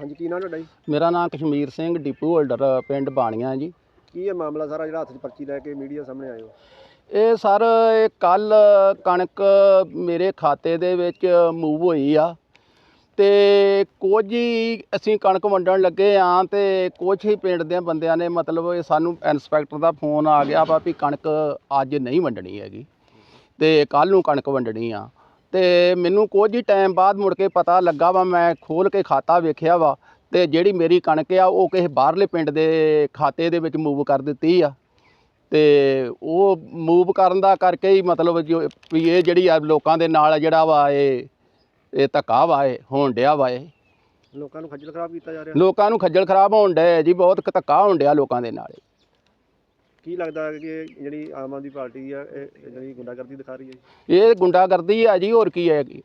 ਹਾਂਜੀ ਕੀ ਨਾਂ ਤੁਹਾਡਾ ਜੀ? ਮੇਰਾ ਨਾਮ ਕਸ਼ਮੀਰ ਸਿੰਘ ਡਿਪੂ ਹੋਲਡਰ ਪਿੰਡ ਬਾਣੀਆਂ ਜੀ। ਕੀ ਹੈ ਮਾਮਲਾ ਸਾਰਾ ਜਿਹੜਾ ਹੱਥ 'ਚ ਪਰਚੀ ਲੈ ਕੇ ਮੀਡੀਆ ਸਾਹਮਣੇ ਆਏ ਹੋ? ਇਹ ਸਰ ਇਹ ਕੱਲ ਕਣਕ ਮੇਰੇ ਖਾਤੇ ਦੇ ਵਿੱਚ ਮੂਵ ਹੋਈ ਆ। ਤੇ ਕੁਝ ਹੀ ਅਸੀਂ ਕਣਕ ਵੰਡਣ ਲੱਗੇ ਆ ਤੇ ਕੁਝ ਹੀ ਪਿੰਡ ਦੇ ਬੰਦਿਆਂ ਨੇ ਮਤਲਬ ਇਹ ਸਾਨੂੰ ਇਨਸਪੈਕਟਰ ਦਾ ਫੋਨ ਆ ਗਿਆ ਵਾ ਵੀ ਕਣਕ ਅੱਜ ਨਹੀਂ ਵੰਡਣੀ ਹੈਗੀ। ਤੇ ਕੱਲ ਨੂੰ ਕਣਕ ਵੰਡਣੀ ਆ। ਤੇ ਮੈਨੂੰ ਕੁਝ ਹੀ ਟਾਈਮ ਬਾਅਦ ਮੁੜ ਕੇ ਪਤਾ ਲੱਗਾ ਵਾ ਮੈਂ ਖੋਲ ਕੇ ਖਾਤਾ ਵੇਖਿਆ ਵਾ ਤੇ ਜਿਹੜੀ ਮੇਰੀ ਕਣਕ ਆ ਉਹ ਕਿਸੇ ਬਾਹਰਲੇ ਪਿੰਡ ਦੇ ਖਾਤੇ ਦੇ ਵਿੱਚ ਮੂਵ ਕਰ ਦਿੱਤੀ ਆ। ਤੇ ਉਹ ਮੂਵ ਕਰਨ ਦਾ ਕਰਕੇ ਹੀ ਮਤਲਬ ਜੋ ਵੀ ਇਹ ਜਿਹੜੀ ਆ ਲੋਕਾਂ ਦੇ ਨਾਲ ਜਿਹੜਾ ਵਾ ਇਹ ਇਹ ਧੱਕਾ ਵਾ ਇਹ ਹੋਣ ਡਿਆ ਵਾ ਇਹ। ਲੋਕਾਂ ਨੂੰ ਖੱਜਲ ਖਰਾਬ ਕੀਤਾ ਜਾ ਰਿਹਾ। ਲੋਕਾਂ ਨੂੰ ਖੱਜਲ ਖਰਾਬ ਹੋਣ ਡਿਆ ਜੀ ਬਹੁਤ ਧੱਕਾ ਹੋਣ ਡਿਆ ਲੋਕਾਂ ਦੇ ਨਾਲ। ਕੀ ਲੱਗਦਾ ਕਿ ਜਿਹੜੀ ਆਮ ਆਦਮੀ ਪਾਰਟੀ ਆ ਇਹ ਜਿਹੜੀ ਗੁੰਡਾਗਰਦੀ ਦਿਖਾ ਰਹੀ ਹੈ ਜੀ? ਇਹ ਗੁੰਡਾਗਰਦੀ ਆ ਜੀ ਹੋਰ ਕੀ ਹੈ ਕੀ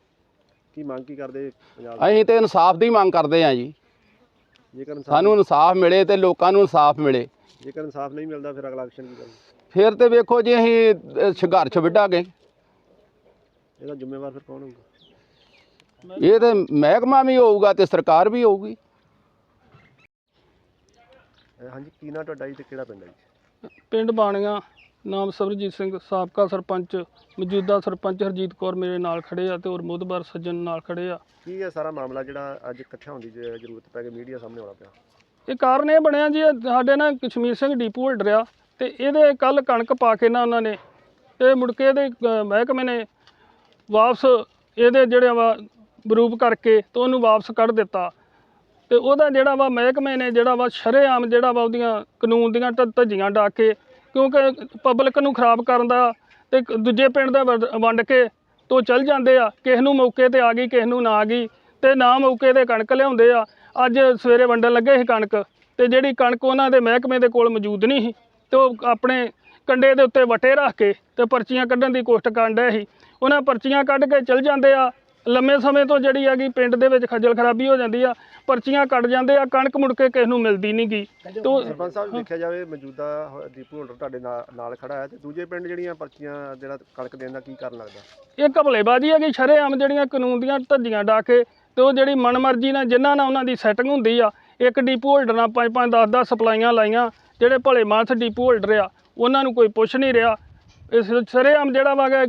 ਕੀ ਮੰਗ ਕੀ ਕਰਦੇ ਪੰਜਾਬ ਦੇ? ਅਸੀਂ ਤੇ ਇਨਸਾਫ ਦੀ ਮੰਗ ਕਰਦੇ ਆ ਜੀ। ਜੇਕਰ ਇਨਸਾਫ ਸਾਨੂੰ ਇਨਸਾਫ ਮਿਲੇ ਤੇ ਲੋਕਾਂ ਨੂੰ ਇਨਸਾਫ ਮਿਲੇ। ਜੇਕਰ ਇਨਸਾਫ ਨਹੀਂ ਮਿਲਦਾ ਫਿਰ ਅਗਲਾ ਐਕਸ਼ਨ ਕੀ ਕਰਨਾ ਫਿਰ ਤੇ ਵੇਖੋ ਜੀ ਅਸੀਂ ਅ, ਸੰਘਰਸ਼ ਵਿੱਢਾਂਗੇ। ਇਹਦਾ ਜ਼ਿੰਮੇਵਾਰ ਫਿਰ ਕੌਣ ਹੋਊਗਾ? ਇਹ ਤੇ ਮਹਿਕਮਾ ਵੀ ਹੋਊਗਾ ਤੇ ਸਰਕਾਰ ਵੀ ਹੋਊਗੀ। ਹਾਂਜੀ ਕੀ ਨਾਂ ਤੁਹਾਡਾ ਜੀ ਤੇ ਕਿਹੜਾ ਪਿੰਡ ਹੈ ਜੀ? ਪਿੰਡ ਬਾਣੀਆਂ ਨਾਮ ਸਰਬਜੀਤ ਸਿੰਘ ਸਾਬਕਾ ਸਰਪੰਚ ਮੌਜੂਦਾ ਸਰਪੰਚ ਹਰਜੀਤ ਕੌਰ ਮੇਰੇ ਨਾਲ ਖੜੇ ਆ ਤੇ ਹੋਰ ਮੁਦਬਰ ਸੱਜਣ ਨਾਲ ਖੜੇ ਆ। ਕੀ ਹੈ ਸਾਰਾ ਮਾਮਲਾ ਜਿਹੜਾ ਅੱਜ ਇਕੱਠਾ ਹੋਣ ਦੀ ਜ- ਜ਼ਰੂਰਤ ਪੈ ਗਈ ਮੀਡੀਆ ਸਾਹਮਣੇ ਆਉਣਾ ਪਿਆ? ਇਹ ਕਾਰਨ ਇਹ ਬਣਿਆ ਜੀ ਇਹ ਸਾਡੇ ਨਾਲ ਕਸ਼ਮੀਰ ਸਿੰਘ ਡੀਪੂ ਹੋਲਡਰ ਆ ਤੇ ਇਹਦੇ ਕੱਲ ਕਣਕ ਪਾ ਕੇ ਨਾ ਉਹਨਾਂ ਨੇ ਤੇ ਮੁੜ ਕੇ ਇਹਦੇ ਅ, ਮਹਿਕਮੇ ਨੇ ਵਾਪਸ ਇਹਦੇ ਜਿਹੜੇ ਵਾ ਬਰੂਪ ਕਰਕੇ ਤੇ ਉਹਨੂੰ ਵਾਪਸ ਕੱਢ ਦਿੱਤਾ। ਤੇ ਉਹਦਾ ਜਿਹੜਾ ਵਾ ਮਹਿਕਮੇ ਨੇ ਜਿਹੜਾ ਵਾ ਸ਼ਰੇਆਮ ਜਿਹੜਾ ਵਾ ਉਹਦੀਆਂ ਕਾਨੂੰਨ ਦੀਆਂ ਧ- ਧੱਜੀਆਂ ਡਾ ਕੇ ਕਿਉਂਕਿ ਪਬਲਿਕ ਨੂੰ ਖਰਾਬ ਕਰਨ ਦਾ ਤੇ ਦੂਜੇ ਪਿੰਡ ਦਾ ਵੰਡ- ਵੰਡ ਕੇ ਤੋਂ ਚੱਲ ਜਾਂਦੇ ਆ, ਕਿਸੇ ਨੂੰ ਮੌਕੇ ਤੇ ਆ ਗਈ, ਕਿਸੇ ਨੂੰ ਨਾ ਆ ਗਈ ਤੇ ਨਾ ਮੌਕੇ ਤੇ ਕਣਕ ਲਿਆਉਂਦੇ ਆ। ਅੱਜ ਸਵੇਰੇ ਵੰਡਣ ਲੱਗੇ ਸੀ ਕਣਕ ਤੇ ਜਿਹੜੀ ਕਣਕ ਉਹਨਾਂ ਦੇ ਮਹਿਕਮੇ ਦੇ ਕੋਲ ਮੌਜੂਦ ਨਹੀਂ ਸੀ ਤੇ ਉਹ ਆਪਣੇ ਕੰਡੇ ਦੇ ਉੱਤੇ ਵਟੇ ਰੱਖ ਕੇ ਤੇ ਪਰਚੀਆਂ ਕੱਢਣ ਦੀ ਕੋਸ਼ਿਸ਼ ਕਰਨ ਡਏ ਸੀ। ਉਹਨਾਂ ਪਰਚੀਆਂ ਕੱਢ ਕੇ ਚੱਲ ਜਾਂਦੇ ਆ ਲੰਮੇ ਸਮੇਂ ਤੋਂ ਜਿਹੜੀ ਹੈਗੀ ਪਿੰਡ ਦੇ ਵਿੱਚ ਖੱਜਲ ਖਰਾਬੀ ਹੋ ਜਾਂਦੀ ਆ ਪਰਚੀਆਂ ਕੱਢ ਜਾਂਦੇ ਆ ਕਣਕ ਮੁੜ ਕੇ ਕਿਸੇ ਨੂੰ ਮਿਲਦੀ ਨਹੀਂ ਗੀ। ਤੇ ਸਰਪੰਚ ਸਾਹਿਬ ਦੇਖਿਆ ਜਾਵੇ ਮੌਜੂਦਾ ਦੀਪੂ ਹੋਲਡਰ ਤੁਹਾਡੇ ਨਾਲ ਖੜਾ ਹੈ ਤੇ ਦੂਜੇ ਪਿੰਡ ਜਿਹੜੀਆਂ ਪਰਚੀਆਂ ਜਿਹੜਾ ਕਣਕ ਦੇਣ ਦਾ ਕੀ ਕਾਰਨ ਲੱਗਦਾ? ਇਹ ਘਪਲੇਬਾਜ਼ੀ ਹੈਗੀ ਸ਼ਰੇਆਮ ਜਿਹੜੀਆਂ ਕਾਨੂੰਨ ਦੀਆਂ ਧੱਜੀਆਂ ਡਾ ਕੇ ਤੇ ਉਹ ਜਿਹੜੀ ਮਨਮਰਜ਼ੀ ਨਾਲ ਜਿਨ੍ਹਾਂ ਨਾਲ ਉਹਨਾਂ ਦੀ ਸੈਟਿੰਗ ਹੁੰਦੀ ਆ ਇੱਕ ਡੀਪੂ ਹੋਲਡਰ ਨਾਲ ਪੰਜ ਪੰਜ 10 10 ਸਪਲਾਈਆਂ ਲਾਈਆਂ ਜਿਹੜੇ ਭਲੇ ਮਾਨਸ ਡੀਪੂ ਹੋਲਡਰ ਆ ਉਹਨਾਂ ਨੂੰ ਕੋਈ ਪੁੱਛ ਨਹੀਂ ਰਿਹਾ। ਇਸ ਸ਼ਰੇਆਮ ਜਿਹੜਾ ਵਾ ਗਾ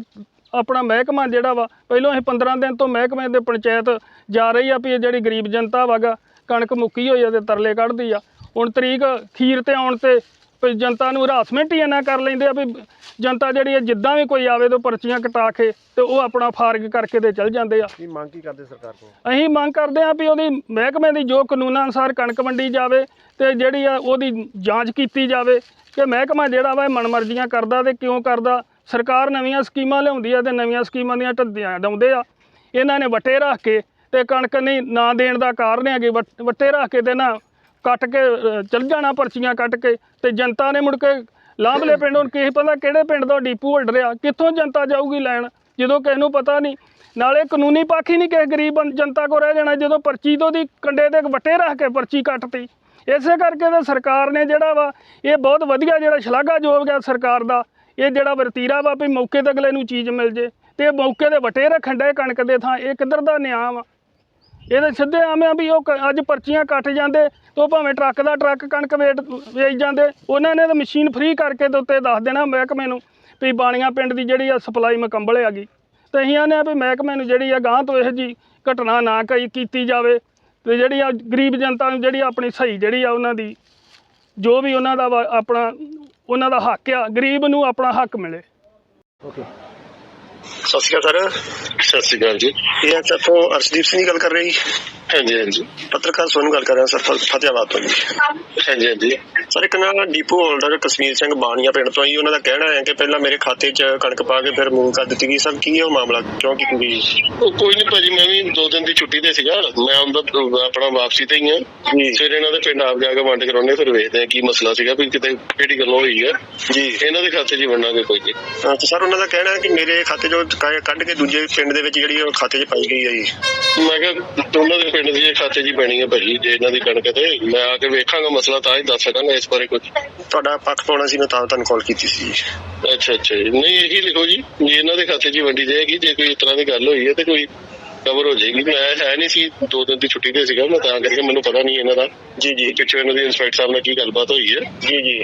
ਆਪਣਾ ਮਹਿਕਮਾ ਜਿਹੜਾ ਵਾ ਪਹਿਲਾਂ ਇਹ 15 ਦਿਨ ਤੋਂ ਮਹਿਕਮੇ ਦੇ ਪੰਚਾਇਤ ਜਾ ਰਹੀ ਆ ਵੀ ਇਹ ਜਿਹੜੀ ਗਰੀਬ ਜਨਤਾ ਵਾਗਾ ਕਣਕ ਮੁੱਕੀ ਹੋਈ ਆ ਤੇ ਤਰਲੇ ਕੱਢਦੀ ਆ। ਹੁਣ ਤਰੀਕ ਖੀਰ ਤੇ ਆਉਣ ਤੇ ਵੀ ਜਨਤਾ ਨੂੰ ਹਰਾਸਮੈਂਟ ਹੀ ਇੰਨਾ ਕਰ ਲੈਂਦੇ ਆ ਵੀ ਜਨਤਾ ਜਿਹੜੀ ਆ ਜਿੱਦਾਂ ਵੀ ਕੋਈ ਆਵੇ ਤੋਂ ਪਰਚੀਆਂ ਕਟਾ ਕੇ ਤੇ ਉਹ ਆਪਣਾ ਫਾਰਗ ਕਰਕੇ ਤੇ ਚਲ ਜਾਂਦੇ ਆ। ਕੀ ਮੰਗ ਕੀ ਕਰਦੇ ਸਰਕਾਰ ਕੋਲ ਅਸੀਂ ਮੰਗ ਕਰਦੇ ਹਾਂ ਵੀ ਉਹਦੀ ਮਹਿਕਮੇ ਦੀ ਜੋ ਕਾਨੂੰਨਾਂ ਅਨੁਸਾਰ ਕਣਕ ਵੰਡੀ ਜਾਵੇ ਤੇ ਜਿਹੜੀ ਆ ਉਹਦੀ ਜਾਂਚ ਕੀਤੀ ਜਾਵੇ ਕਿ ਮਹਿਕਮਾ ਜਿਹੜਾ ਵਾ ਇਹ ਮਨਮਰਜ਼ੀਆਂ ਕਰਦਾ ਤੇ ਕਿਉਂ ਕਰਦਾ। ਸਰਕਾਰ ਨਵੀਆਂ ਸਕੀਮਾਂ ਲਿਆਉਂਦੀ ਆ ਤੇ ਨਵੀਆਂ ਸਕੀਮਾਂ ਦੀਆਂ ਢੱਡੀਆਂ ਡਾਉਂਦੇ ਆ। ਇਹਨਾਂ ਨੇ ਵਟੇ ਰੱਖ ਕੇ ਤੇ ਕਣਕ ਨਹੀਂ ਨਾ ਦੇਣ ਦਾ ਕਾਰਨ ਹੈਗੇ। ਵਟ- ਵੱਟੇ ਰੱਖ ਕੇ ਤੇ ਨਾ ਕੱਟ ਕੇ ਅ, ਚੱਲ ਜਾਣਾ ਪਰਚੀਆਂ ਕੱਟ ਕੇ ਤੇ ਜਨਤਾ ਨੇ ਮੁੜ ਕੇ ਲਾਂਭਲੇ ਪਿੰਡ ਹੁਣ ਕਿਸੇ ਪਤਾ ਕਿਹੜੇ ਪਿੰਡ ਦਾ ਡੀਪੂ ਹੋਲਡਰ ਆ ਕਿੱਥੋਂ ਜਨਤਾ ਜਾਊਗੀ ਲੈਣ? ਜਦੋਂ ਕਿਸੇ ਨੂੰ ਪਤਾ ਨਹੀਂ। ਨਾਲੇ ਕਾਨੂੰਨੀ ਪੱਖ ਹੀ ਨਹੀਂ ਕਿਸੇ ਗਰੀਬ ਬੰ- ਜਨਤਾ ਕੋ ਰਹਿ ਜਾਣਾ ਜਦੋਂ ਪਰਚੀ ਤੋਂ ਦੀ ਕੰਡੇ ਤੇ ਵੱਟੇ ਰੱਖ ਕੇ ਪਰਚੀ ਕੱਟਤੀ। ਇਸੇ ਕਰਕੇ ਤਾਂ ਸਰਕਾਰ ਨੇ ਜਿਹੜਾ ਵਾ ਇਹ ਬਹੁਤ ਵਧੀਆ ਜਿਹੜਾ ਸ਼ਲਾਘਾਯੋਗ ਹੈ ਸਰਕਾਰ ਦਾ। ਇਹ ਜਿਹੜਾ ਵਰਤੀਰਾ ਵਾ ਵੀ ਮੌਕੇ ਤੇ ਅਗਲੇ ਨੂੰ ਚੀਜ਼ ਮਿਲ ਜੇ ਤੇ ਮੌਕੇ ਦੇ ਵਟੇ ਰੱਖਣ ਦੇ ਕਣਕ ਦੇ ਥਾਂ, ਇਹ ਕਿੱਧਰ ਦਾ ਨਿਆਂ ਵਾ? ਇਹਦੇ ਸਿੱਧੇ ਆਵੇਂ ਆ ਵੀ ਉਹ ਕ- ਅੱਜ ਪਰਚੀਆਂ ਕੱਟ ਜਾਂਦੇ ਤੇ ਉਹ ਭਾਵੇਂ ਟਰੱਕ ਦਾ ਟਰੱਕ ਕਣਕ ਵੇਚ ਵੇਚ ਜਾਂਦੇ, ਉਹਨਾਂ ਨੇ ਤਾਂ ਮਸ਼ੀਨ ਫ੍ਰੀ ਕਰਕੇ ਤੇ ਉੱਤੇ ਦੱਸ ਦੇਣਾ ਮਹਿਕਮੇ ਨੂੰ ਵੀ ਬਾਣੀਆਂ ਪਿੰਡ ਦੀ ਜਿਹੜੀ ਆ ਸਪਲਾਈ ਮੁਕੰਮਲ ਹੈਗੀ। ਤੇ ਅਸੀਂ ਆਨੇ ਆ ਵੀ ਮਹਿਕਮੇ ਨੂੰ ਜਿਹੜੀ ਆ ਗਾਂ ਤੋਂ ਇਹੋ ਜੀ ਘਟਨਾ ਨਾ ਕਈ ਕੀਤੀ ਜਾਵੇ ਤੇ ਜਿਹੜੀ ਆ ਗਰੀਬ ਜਨਤਾ ਨੂੰ ਜਿਹੜੀ ਆਪਣੀ ਸਹੀ ਜਿਹੜੀ ਆ ਉਹਨਾਂ ਦੀ ਜੋ ਵੀ ਉਹਨਾਂ ਦਾ ਵਾ- ਆਪਣਾ ਉਹਨਾਂ ਦਾ ਹੱਕ ਆ ਗਰੀਬ ਨੂੰ ਆਪਣਾ ਹੱਕ ਮਿਲੇ। ਓਕੇ ਸਤਿ ਸ਼੍ਰੀ ਅਕਾਲ ਸਰ। ਸਤਿ ਸ਼੍ਰੀ ਅਕਾਲ ਜੀ। ਇਹ ਐਸਐਫ ਤੋਂ ਅਰਸ਼ਦੀਪ ਸਿੰਘ ਗੱਲ ਕਰ ਰਹੇ ਜੀ। ਹਾਂਜੀ ਹਾਂਜੀ। ਪੱਤਰਕਾਰ ਸੋਨੂੰ ਗੱਲ ਕਰ ਰਿਹਾ ਸਰ ਫਤਿਆਬਾਦ ਤੋਂ ਜੀ। ਹਾਂਜੀ ਹਾਂਜੀ। ਸਰ ਇੱਕ ਨਾ ਡੀਪੂ ਹੋਲਡਰ ਕਸ਼ਮੀਰ ਸਿੰਘ ਬਾਣੀਆ ਪਿੰਡ ਤੋਂ ਜੀ ਉਹਨਾਂ ਦਾ ਕਹਿਣਾ ਹੈ ਕਿ ਪਹਿਲਾਂ ਮੇਰੇ ਖਾਤੇ 'ਚ ਕਣਕ ਪਾ ਕੇ ਫਿਰ ਮੂਵ ਕਰ ਦਿੱਤੀ ਗਈ। ਸਰ ਕੀ ਹੈ ਉਹ ਮਾਮਲਾ ਕਿਉਂ ਕੀਤੀ ਗਈ? ਉਹ ਕੋਈ ਨਹੀਂ ਭਾਜੀ ਮੈਂ ਵੀ ਦੋ ਦਿਨ ਦੀ ਛੁੱਟੀ ਤੇ ਸੀਗਾ। ਮੈਂ ਆਉਂਦਾ ਆਪਣਾ ਵਾਪਸੀ ਤੇ ਹੀ ਆ। ਜੀ। ਫਿਰ ਇਹਨਾਂ ਦੇ ਪਿੰਡ ਆਪ ਜਾ ਕੇ ਵੰਡ ਕਰਾਉਣੇ ਫਿਰ ਵੇਖਦੇ ਆ ਕੀ ਮਸਲਾ ਸੀਗਾ ਵੀ ਕਿਤੇ ਕਿਹੜੀ ਗੱਲ ਹੋਈ ਹੈ ਜੀ। ਇਹਨਾਂ ਦੇ ਖਾਤੇ 'ਚ ਹੀ ਵੰਡਾਂਗੇ ਕੋਈ ਅਹ ਤੇ ਸਰ ਉਹਨਾਂ ਦਾ ਕਹਿਣਾ ਹੈ ਕਿ ਮੇਰੇ ਖਾਤੇ 'ਚੋਂ ਕੱਢ ਕੇ ਦੂਜੇ ਪਿੰਡ ਦੇ ਵਿੱਚ ਜਿਹੜੀ ਖਾਤੇ 'ਚ ਪਾਈ ਗਈ ਹੈ ਜੀ। ਮੈਂ ਕਿਹਾ ਉਹਨਾਂ ਦੇ ਪਿੰਡ ਦੀ ਇਹ ਖਾਤੇ ਹੀ ਪੈਣੀ ਹੈ ਭਾਜੀ ਜੇ ਇਹਨਾਂ ਦੀ ਕਣਕ ਤੇ ਮੈਂ ਆ ਕੇ ਵੇਖਾਂਗਾ ਮਸਲਾ ਤਾਂ ਹੀ ਦੱਸ ਸਕਾਂਗਾ ਇਸ ਬਾਰੇ ਕੁਝ ਤੁਹਾਡਾ ਪੱਖ ਪਾਉਣਾ ਸੀ ਮੈਂ ਤਾਂ ਤੁਹਾਨੂੰ ਕਾਲ ਕੀਤੀ ਸੀ ਜੀ। ਅੱਛਾ ਅੱਛਾ ਜੀ। ਨਹੀਂ ਇਹੀ ਲਿਖੋ ਜੀ ਜੇ ਇਹਨਾਂ ਦੇ ਖਾਤੇ 'ਚ ਹੀ ਵੰਡੀ ਜਾਏਗੀ ਜੇ ਕੋਈ ਇਸ ਤਰ੍ਹਾਂ ਦੀ ਗੱਲ ਹੋਈ ਹੈ ਤੇ ਕੋਈ ਕਵਰ ਹੋ ਜਾਏਗੀ। ਮੈਂ ਹੈ ਨਹੀਂ ਸੀ ਦੋ ਦਿਨ ਦੀ ਛੁੱਟੀ ਤੇ ਸੀਗਾ ਮੈਂ ਤਾਂ ਕਰਕੇ ਮੈਨੂੰ ਪਤਾ ਨਹੀਂ ਇਹਨਾਂ ਦਾ। ਜੀ ਜੀ। ਪਿੱਛੇ ਇਹਨਾਂ ਦੀ ਇੰਸਪੈਕਟਰ ਸਾਹਿਬ ਨਾਲ ਕੀ ਗੱਲਬਾਤ ਹੋਈ ਹੈ। ਜੀ ਜੀ।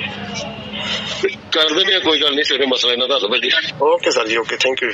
ਕਰਦੇ ਨੇ ਕੋਈ ਗੱਲ ਨਹੀਂ ਸਵੇਰੇ ਮਸਲਾ ਇਹਨਾਂ ਦਾ ਹੱਲ ਭਾਜੀ okay sir ji okay thank you